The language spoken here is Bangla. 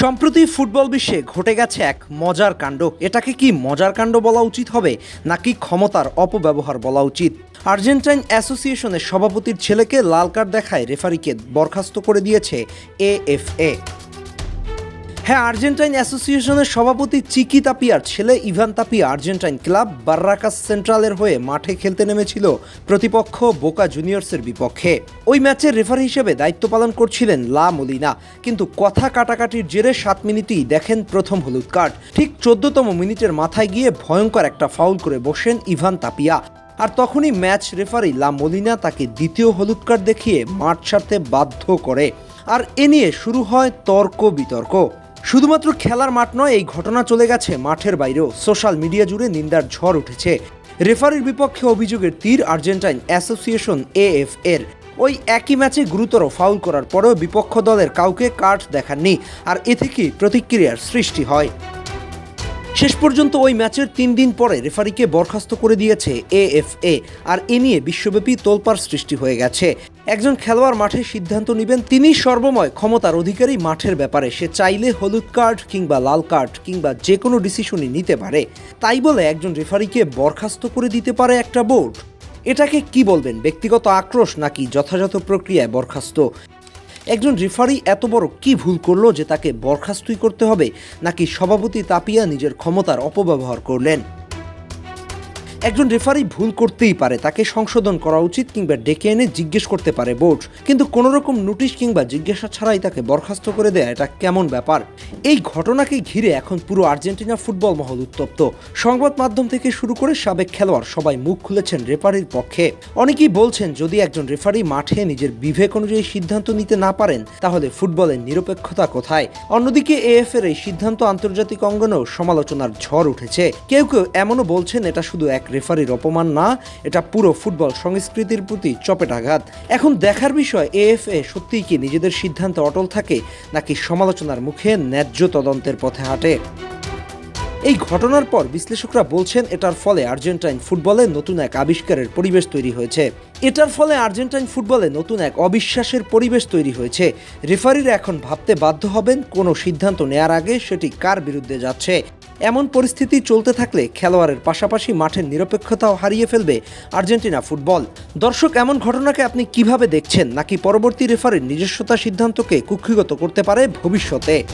সম্প্রতি ফুটবল বিশ্বে ঘটে গেছে এক মজার কাণ্ড। এটাকে কি মজার কাণ্ড বলা উচিত হবে, নাকি ক্ষমতার অপব্যবহার বলা উচিত? আর্জেন্টাইন অ্যাসোসিয়েশনের সভাপতির ছেলেকে লাল কার্ড দেখায় রেফারিকে বরখাস্ত করে দিয়েছে এএফএ। হ্যাঁ আর্জেন্টাইন অ্যাসোসিয়েশনের সভাপতি চিকি তাপিয়ার ছেলে Ivan Tapia Argentine club Barracas সেন্ট্রালের হয়ে মাঠে খেলতে নেমেছিল প্রতিপক্ষ বোকা জুনিয়র্সের বিপক্ষে। ওই ম্যাচের রেফারি হিসেবে দায়িত্ব পালন করছিলেন লা মলিনা, কিন্তু কথা কাটাকাটির জেরে সাত মিনিটেই দেখেন প্রথম হলুদ কার্ড। ঠিক চোদ্দতম মিনিটের মাথায় গিয়ে ভয়ঙ্কর একটা ফাউল করে বসেন ইভান তাপিয়া। আর তখনই ম্যাচ রেফারি লা মলিনা তাকে দ্বিতীয় হলুদ কার্ড দেখিয়ে মাঠ ছাড়তে বাধ্য করে। আর এ নিয়ে শুরু হয় তর্ক বিতর্ক। শুধুমাত্র খেলার মাঠ নয়, এই ঘটনা চলে গেছে মাঠের বাইরেও। সোশ্যাল মিডিয়া জুড়ে নিন্দার ঝড় উঠেছে। রেফারির বিপক্ষে অভিযোগের তীর আর্জেন্টাইন অ্যাসোসিয়েশন এএফ এর। ওই একই ম্যাচে গুরুতর ফাউল করার পরেও বিপক্ষ দলের কাউকে কার্ড দেখাননি, আর এ থেকেই প্রতিক্রিয়ার সৃষ্টি হয়। শেষ পর্যন্ত ওই ম্যাচের তিন দিন পরে রেফারিকে বরখাস্ত করে দিয়েছে এএফএ, আর এ নিয়ে বিশ্বব্যাপী তোলপাড় সৃষ্টি হয়ে গেছে। একজন খেলোয়াড় মাঠে সিদ্ধান্ত নেবেন, তিনি সর্বময় ক্ষমতার অধিকারী মাঠের ব্যাপারে। সে চাইলে হলুদ কার্ড কিংবা লাল কার্ড কিংবা যে কোনো ডিসিশনই নিতে পারে। তাই বলে একজন রেফারিকে বরখাস্ত করে দিতে পারে একটা বোর্ড। এটাকে কি বলবেন, ব্যক্তিগত আক্রোশ নাকি যথাযথ প্রক্রিয়ায় বরখাস্ত? একজন রেফারি এত বড় কি ভুল করল যে তাকে বরখাস্তই করতে হবে, নাকি সভাপতি তাপিয়া নিজের ক্ষমতার অপব্যবহার করলেন? একজন রেফারি ভুল করতেই পারে, তাকে সংশোধন করা উচিত কিংবা ডেকে এনে জিজ্ঞেস করতে পারে বোর্ড। কিন্তু কোনো রকম নোটিশ কিংবা জিজ্ঞাসা ছাড়াই তাকে বরখাস্ত করে দেয়া, এটা কেমন ব্যাপার? এই ঘটনাকে ঘিরে এখন পুরো আর্জেন্টিনা ফুটবল মহল উত্তপ্ত। সংবাদ মাধ্যম থেকে শুরু করে সাবেক খেলোয়াড় সবাই মুখ খুলেছেন রেফারির পক্ষে। অনেকেই বলছেন, যদি একজন রেফারি মাঠে নিজের বিবেক অনুযায়ী সিদ্ধান্ত নিতে না পারেন, তাহলে ফুটবলের নিরপেক্ষতা কোথায়? অন্যদিকে এএফ এর এই সিদ্ধান্ত আন্তর্জাতিক অঙ্গনেও সমালোচনার ঝড় উঠেছে। কেউ কেউ এমনও বলছেন, এটা শুধু এক রেফারির অপমান না, এটা পুরো ফুটবল সংস্কৃতির প্রতি চপেটাঘাত এখন দেখার বিষয়, এএফএ সত্যিই কি নিজেদের সিদ্ধান্তে অটল থাকে, নাকি সমালোচনার মুখে ন্যায্য তদন্তের পথে হাঁটে? এই ঘটনার পর বিশ্লেষকরা বলছেন, এটার ফলে আর্জেন্টাইন ফুটবলে নতুন এক আবিষ্কারের পরিবেশ তৈরি হয়েছে। এটার ফলে আর্জেন্টাইন ফুটবলে নতুন এক অবিশ্বাসের পরিবেশ তৈরি হয়েছে। রেফারিরা এখন ভাবতে বাধ্য হবেন, কোনো সিদ্ধান্ত নেয়ার আগে সেটি কার বিরুদ্ধে যাচ্ছে। এমন পরিস্থিতি চলতে থাকলে খেলোয়াড়ের পাশাপাশি মাঠের নিরপেক্ষতাও হারিয়ে ফেলবে আর্জেন্টিনা ফুটবল। দর্শক, এমন ঘটনাকে আপনি কীভাবে দেখছেন? নাকি পরবর্তী রেফারির নিজস্বতা সিদ্ধান্তকে কুক্ষিগত করতে পারে ভবিষ্যতে?